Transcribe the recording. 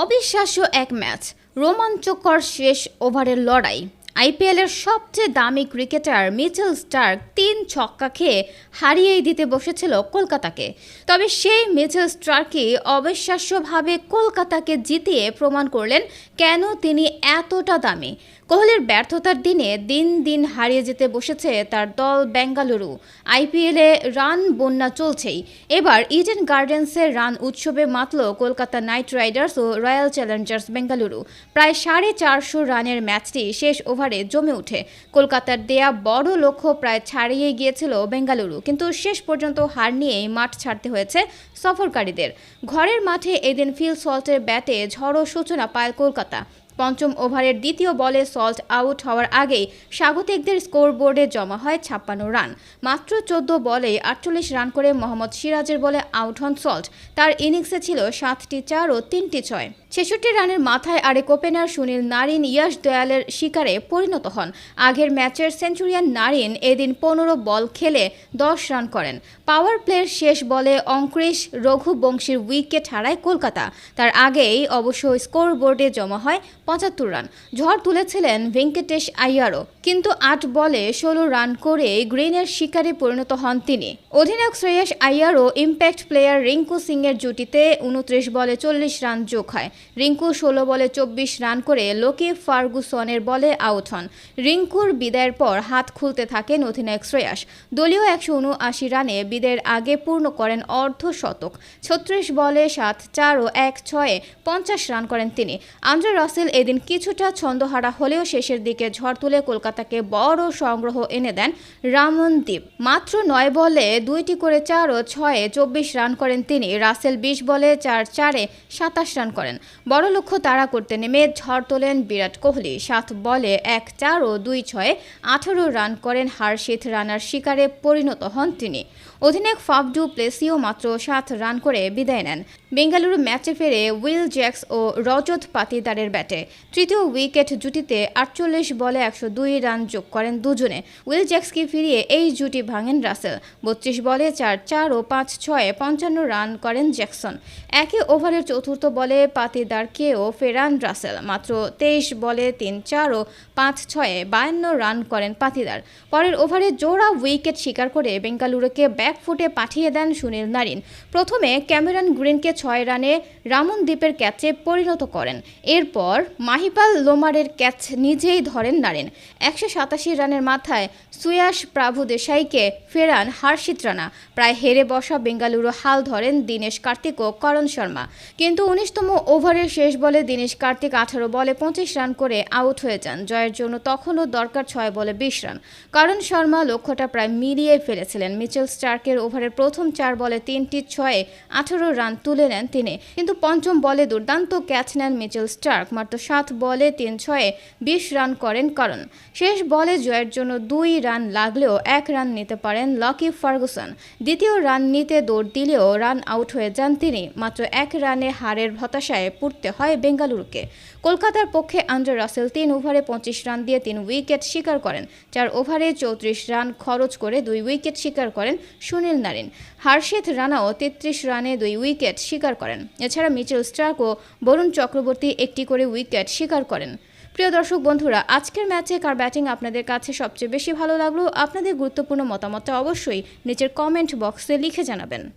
অবিশ্বাস্য এক ম্যাচ রোমাঞ্চকর শেষ ওভারের লড়াই। আইপিএলের সবচেয়ে দামি ক্রিকেটার মিচেল স্টার্ক তিন ছক্কা খেয়ে হারিয়েই দিতে বসেছিল কলকাতাকে। তবে সেই মিচেল স্টার্কই অবিশ্বাস্যভাবে কলকাতাকে জিতিয়ে প্রমাণ করলেন কেন তিনি এতটা দামি। কোহলির ব্যর্থতার দিনে দিন দিন হারিয়ে যেতে বসেছে তার দল বেঙ্গালুরু। আইপিএলে রান বন্যা চলছেই। এবার ইডেন গার্ডেন্সের রান উৎসবে মাতল কলকাতা নাইট রাইডার্স ও রয়্যাল চ্যালেঞ্জার্স বেঙ্গালুরু। প্রায় সাড়ে চারশো রানের ম্যাচটি শেষ ওভারে জমে ওঠে। কলকাতার দেয়া বড় লক্ষ্য প্রায় ছাড়িয়ে গিয়েছিল বেঙ্গালুরু। কিন্তু শেষ পর্যন্ত হার নিয়েই মাঠ ছাড়তে হয়েছে সফরকারীদের। ঘরের মাঠে এদিন ফিল সল্টের ব্যাটে ঝড়ো সূচনা পায় কলকাতা। পঞ্চম ওভারের দ্বিতীয় বলে সল্ট আউট হওয়ার আগেই স্বাগতিকদের স্কোর বোর্ডে জমা হয় ছাপ্পান্ন রান। মাত্র চোদ্দ বলে আটচল্লিশ রান করে মোহাম্মদ সিরাজের বলে আউট হন সল্ট। তার ইনিংসে ছিল সাতটি চার ও তিনটি ছয়। ছেষট্টি রানের মাথায় আরেক ওপেনার সুনীল নারিন ইয়াশ দয়ালের শিকারে পরিণত হন। আগের ম্যাচের সেঞ্চুরিয়ান নারিন এদিন পনেরো বল খেলে দশ রান করেন। পাওয়ার প্লের শেষ বলে অঙ্কুরিশ রঘুবংশীর উইকেট হারায় কলকাতা। তার আগেই অবশ্য স্কোর বোর্ডে জমা হয় পঁচাত্তর রান। ঝড় তুলেছিলেন ভেঙ্কটেশ আইয়ারও। কিন্তু আট বলে ষোলো রান করে গ্রিনের শিকারে পরিণত হন তিনি। অধিনায়ক শ্রেয়স আইয়ারও ইম্প্যাক্ট প্লেয়ার রিঙ্কু সিংয়ের জুটিতে উনত্রিশ বলে চল্লিশ রান যোগ হয়। রিঙ্কু ষোলো বলে চব্বিশ রান করে লোকে ফার্গুসনের বলে আউট হন। রিঙ্কুর বিদায়ের পর হাত খুলতে থাকেন অধিনায়ক শ্রেয়াস। দলীয় একশো উনআশি রানে বিদায়ের আগে পূর্ণ করেন অর্ধ শতক। ছত্রিশ বলে সাত, চার ও এক ছয়ে পঞ্চাশ রান করেন তিনি। আন্দ্রে রাসেল এদিন কিছুটা ছন্দহারা হলেও শেষের দিকে ঝড় তুলে কলকাতাকে বড় সংগ্রহ এনে দেন রামনদীপ। মাত্র নয় বলে দুইটি করে চার ও ছয়ে চব্বিশ রান করেন তিনি। রাসেল বিশ বলে চার, চারে সাতাশ রান করেন। বড় লক্ষ্য তাড়া করতে নেমে ঝড় তোলেন বিরাট কোহলি। সাত বলে এক চার ও দুই ছয় আঠারো রান করেন হারশিথ রানার শিকারে পরিণত হন তিনি। অধিনায়ক ফাফডু প্লেসিও মাত্র সাত রান করে বিদায় নেন। বেঙ্গালুরু ম্যাচে ফেরে উইল জ্যাক্স ও রজত পাতিদারের ব্যাটে। তৃতীয় উইকেট জুটিতে আটচল্লিশ বলে একশো দুই রান যোগ করেন দুজনে। উইল জ্যাক্সকে ফিরিয়ে এই জুটি ভাঙেন রাসেল। বত্রিশ বলে চার চার ও পাঁচ, ছয়ে পঞ্চান্ন রান করেন জ্যাকসন। একই ওভারের চতুর্থ বলে পাতিদারকেও ফেরান রাসেল। মাত্র তেইশ বলে তিন, চার ও পাঁচ, ছয়ে বায়ান্ন রান করেন পাতিদার। পরের ওভারে জোড়া উইকেট শিকার করে বেঙ্গালুরুকে ব্যাকফুটে পাঠিয়ে দেন সুনীল নারিন। প্রথমে ক্যামেরন গ্রিনকে ছয় রানে রামনদীপের ক্যাচে পরিণত করেন। এরপর মাহিপাল লোমারের ক্যাচ নিজেই ধরেন নারিন। একশো সাতাশি রানের মাথায় সুয়াস প্রাভু দেশাইকে ফেরান হার্ষিত রানা। প্রায় হেরে বসা বেঙ্গালুরু হাল ধরেন দীনেশ কার্তিক ও করণ শর্মা। কিন্তু উনিশতম ওভারের শেষ বলে দীনেশ কার্তিক আঠারো বলে পঁচিশ রান করে আউট হয়ে যান। জয়ের জন্য তখনও দরকার ছয় বলে বিশ রান। করণ শর্মা লক্ষ্যটা প্রায় মিলিয়ে ফেলেছিলেন। মিচেল স্টার্কের ওভারের প্রথম চার বলে তিনটি ছয়ে আঠারো রান তুলে নেন তিনি। কিন্তু পঞ্চম বলে দুর্দান্ত ক্যাচ নেন মিচেল স্টার্ক, মাত্র সাত বলে তিন ছয়ে বিশ রান করেন কারণ। শেষ বলে জয়ের জন্য দুই রান লাগলেও এক রান নিতে পারেন লকি ফার্গুসন। দ্বিতীয় রান নিতে দৌড় দিলেও রান আউট হয়ে যান তিনি, মাত্র এক রানে হারের হতাশায় পড়তে হয় বেঙ্গালুরুকে। কলকাতার পক্ষে আন্দ্রে রাসেল তিন ওভারে পঁচিশ রান দিয়ে তিন উইকেট শিকার করেন, চার ওভারে চৌত্রিশ রান খরচ করে দুই উইকেট শিকার করেন সুনীল নারিন। হার্ষিত রানাও তেত্রিশ রানে দুই উইকেট শিকার করেন। এছাড়া মিচেল স্টার্ক ও বরুণ চক্রবর্তী একটি করে উইকেট স্বীকার করেন। প্রিয় দর্শক বন্ধুরা, আজকের ম্যাচে কার ব্যাটিং আপনাদের কাছে সবচেয়ে বেশি ভালো লাগল? আপনাদের গুরুত্বপূর্ণ মতামতটা অবশ্যই নিচের কমেন্ট বক্সে লিখে জানাবেন।